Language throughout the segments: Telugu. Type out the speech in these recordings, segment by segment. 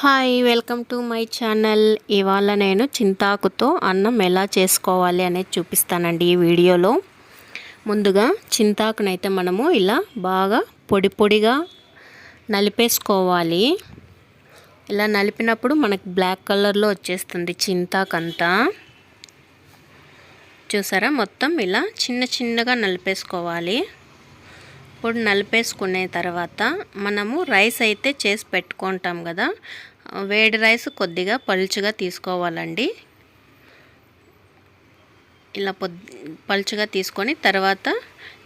Hi welcome to my channel. ఇవాళ నేను చింతాకుతో అన్నం ఎలా చేసుకోవాలి అనేది చూపిస్తానండి ఈ వీడియోలో. ముందుగా చింతాకునైతే మనము ఇలా బాగా పొడి పొడిగా నలిపేసుకోవాలి. ఇలా నలిపినప్పుడు మనకి బ్లాక్ కలర్లో వచ్చేస్తుంది చింతాకంతా. చూసారా? మొత్తం ఇలా చిన్న చిన్నగా నలిపేసుకోవాలి. ఇప్పుడు నలిపేసుకునే తర్వాత మనము రైస్ అయితే చేసి పెట్టుకుంటాం కదా. వేడి రైస్ కొద్దిగా పలుచుగా తీసుకోవాలండి. ఇలా పొద్ పలుచుగా తీసుకొని తర్వాత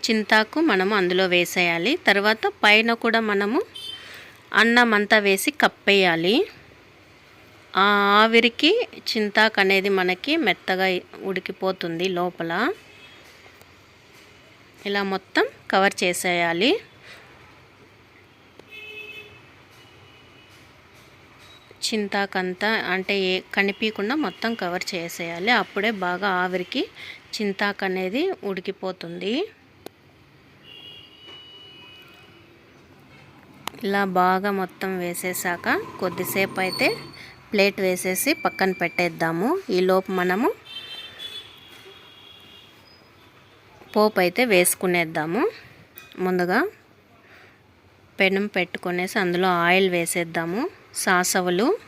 చింతాకు మనము అందులో వేసేయాలి. తర్వాత పైన కూడా మనము అన్నం అంతా వేసి కప్పేయాలి. ఆ ఆవిరికి చింతాకు అనేది మనకి మెత్తగా ఉడికిపోతుంది లోపల. ఇలా మొత్తం కవర్ చేసేయాలి. చింతాకంతా అంటే ఏ కనిపించకుండా మొత్తం కవర్ చేసేయాలి. అప్పుడే బాగా ఆవిరికి చింతాకు అనేది ఉడికిపోతుంది. ఇలా బాగా మొత్తం వేసేసాక కొద్దిసేపు అయితే ప్లేట్ వేసేసి పక్కన పెట్టేద్దాము. ఈలోపు మనము పోపు అయితే వేసుకునేద్దాము. ముందుగా పెనం పెట్టుకునేసి అందులో ఆయిల్ వేసేద్దాము. సాసవులు.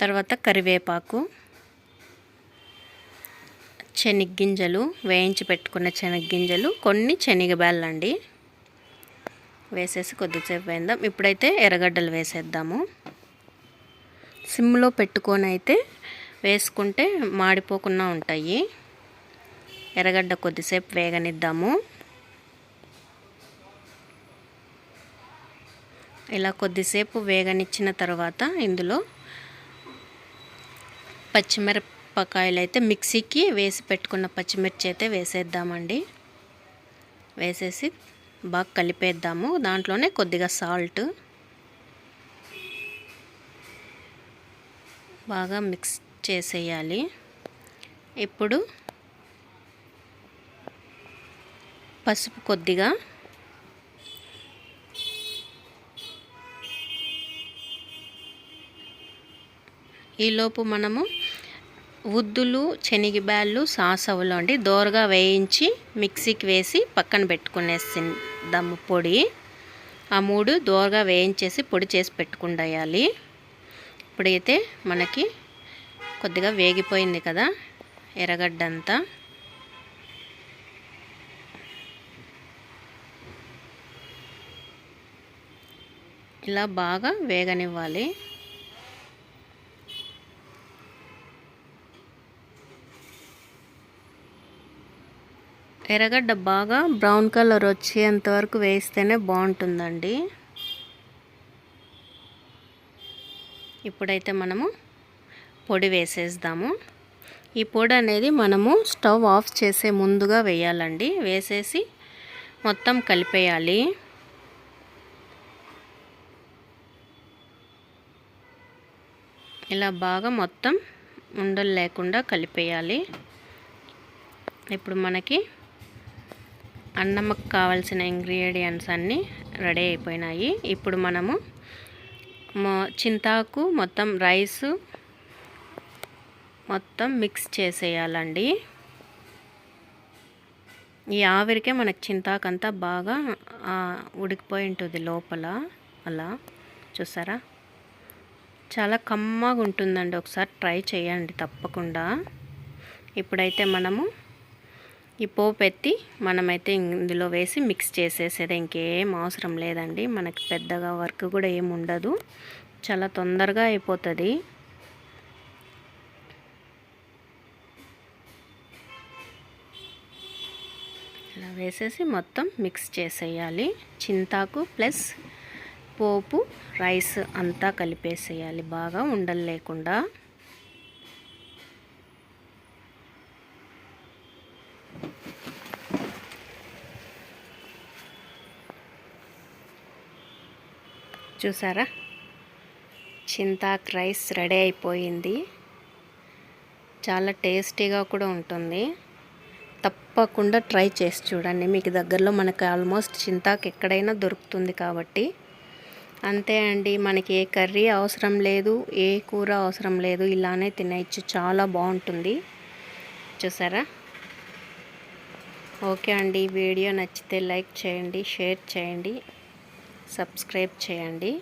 తర్వాత కరివేపాకు. శనగ్గింజలు వేయించి పెట్టుకున్న శనగ్గింజలు కొన్ని శనగబేళ్ళండి. వేసేసి కొద్దిసేపు వేద్దాం. ఇప్పుడైతే ఎర్రగడ్డలు వేసేద్దాము. సిమ్లో పెట్టుకొని అయితే వేసుకుంటే మాడిపోకుండా ఉంటాయి. ఎర్రగడ్డ కొద్దిసేపు వేగనిద్దాము. ఇలా కొద్దిసేపు వేగనిచ్చిన తర్వాత ఇందులో పచ్చిమిరపకాయలు అయితే మిక్సీకి వేసి పెట్టుకున్న పచ్చిమిర్చి అయితే వేసేద్దామండి. వేసేసి బాగా కలిపేద్దాము. దాంట్లోనే కొద్దిగా సాల్ట్. బాగా మిక్స్ చేసేయాలి. ఇప్పుడు పసుపు కొద్దిగా ఈలోపు మనము ఉద్దులు శనగబ్యాళ్ళు సాసవులు అండి దోరగా వేయించి మిక్సీకి వేసి పక్కన పెట్టుకునేసిందాము పొడి. ఆ మూడు దోరగా వేయించేసి పొడి చేసి పెట్టుకుండేయాలి. ఇప్పుడైతే మనకి కొద్దిగా వేగిపోయింది కదా ఎర్రగడ్డ అంతా ఇలా బాగా వేగనివ్వాలి. ఎర్రగడ్డ బాగా బ్రౌన్ కలర్ వచ్చేంత వరకు వేస్తేనే బాగుంటుందండి. ఇప్పుడైతే మనము పొడి వేసేద్దాము. ఈ పొడి అనేది మనము స్టవ్ ఆఫ్ చేసే ముందుగా వేయాలండి. వేసేసి మొత్తం కలిపేయాలి. ఇలా బాగా మొత్తం ఉండలు లేకుండా కలిపేయాలి. ఇప్పుడు మనకి అన్నమ్మకు కావాల్సిన ఇంగ్రీడియంట్స్ అన్నీ రెడీ అయిపోయినాయి. ఇప్పుడు మనము చింతాకు మొత్తం రైసు మొత్తం మిక్స్ చేసేయాలండి. ఈ ఆవిరికే మనకి చింతాకంతా బాగా ఉడికిపోయి ఉంటుంది లోపల. అలా చూసారా? చాలా కమ్మగా ఉంటుందండి. ఒకసారి ట్రై చేయండి తప్పకుండా. ఇప్పుడైతే మనము ఈ పోపు ఎత్తి మనమైతే ఇందులో వేసి మిక్స్ చేసేసేది. ఇంకేం అవసరం లేదండి. మనకి పెద్దగా వర్క్ కూడా ఏమి ఉండదు. చాలా తొందరగా అయిపోతుంది. ఇలా వేసేసి మొత్తం మిక్స్ చేసేయాలి. చింతాకు ప్లస్ పోపు రైస్ అంతా కలిపేసేయాలి. బాగా ఉండలు లేకుండా. చూసారా? చింతాక్ రైస్ రెడీ అయిపోయింది. చాలా టేస్టీగా కూడా ఉంటుంది. తప్పకుండా ట్రై చేసి చూడండి. మీకు దగ్గరలో మనకి ఆల్మోస్ట్ చింతాకు ఎక్కడైనా దొరుకుతుంది కాబట్టి. అంతే అండి మనకి ఏ కర్రీ అవసరం లేదు ఏ కూర అవసరం లేదు ఇలానే తినేయచ్చు. చాలా బాగుంటుంది. చూసారా? ఓకే అండి వీడియో నచ్చితే లైక్ చేయండి షేర్ చేయండి సబ్స్క్రైబ్ చేయండి.